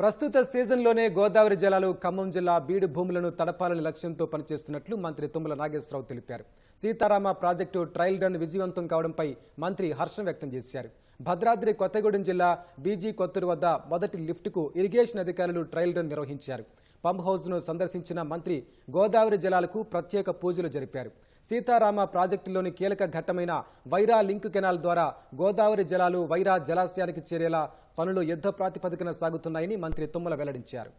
ప్రస్తుత సీజన్లోనే గోదావరి జలాలు ఖమ్మం జిల్లా బీడు భూములను తడపాలని లక్ష్యంతో పనిచేస్తున్నట్లు మంత్రి తుమ్మల నాగేశ్వరరావు తెలిపారు. సీతారామ ప్రాజెక్టు ట్రయల్ రన్ విజయవంతం కావడంపై మంత్రి హర్షం వ్యక్తం చేశారు. భద్రాద్రి కొత్తగూడెం జిల్లా బీజీ కొత్తూరు వద్ద మొదటి లిఫ్ట్కు ఇరిగేషన్ అధికారులు ట్రయల్ రన్ నిర్వహించారు. పంప్ హౌస్ను సందర్శించిన మంత్రి గోదావరి జలాలకు ప్రత్యేక పూజలు జరిపారు. సీతారామ ప్రాజెక్టులోని కీలక ఘట్టమైన వైరా లింక్ కెనాల్ ద్వారా గోదావరి జలాలు వైరా జలాశయానికి చేరేలా పనులు యుద్ధ ప్రాతిపదికన సాగుతున్నాయని మంత్రి తుమ్మల వెల్లడించారు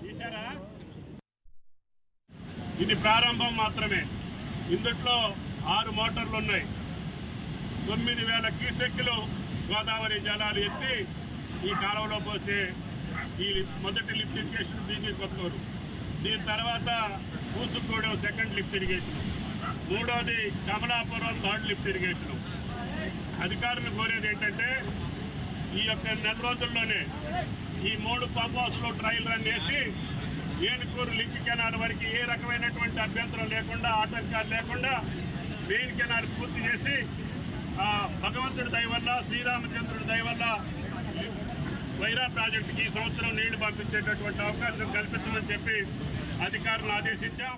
చూశారా ఇది ప్రారంభం మాత్రమే. ఇందుట్లో ఆరు మోటార్లు ఉన్నాయి. తొమ్మిది వేల క్యూసెక్లు గోదావరి జలాలు ఎత్తి ఈ కాలువలో పోసే ఈ మొదటి లిఫ్ట్ ఇరిగేషన్ బీజీ కొత్తూరు. దీని తర్వాత కూసుగూడెం సెకండ్ లిఫ్ట్ ఇరిగేషన్. మూడోది కమలాపురం థర్డ్ లిఫ్ట్ ఇరిగేషన్. అధికారులు కోరేది ఏంటంటే ఈ యొక్క నెల రోజుల్లోనే ఈ మూడు పంప్ హౌస్లో ట్రయల్ రన్ చేసి ఏనుకూరు లింక్ కెనాల్ వరకు ఏ రకమైనటువంటి అభ్యంతరం లేకుండా ఆటంకాలు లేకుండా మెయిన్ కెనాల్ పూర్తి చేసి భగవంతుడి దయవల్ల శ్రీరామచంద్రుడి దయవల్ల వైరా ప్రాజెక్టుకి ఈ సంవత్సరం నీళ్ళు పంపించేటటువంటి అవకాశం కల్పించమని చెప్పి అధికారులను ఆదేశించాం.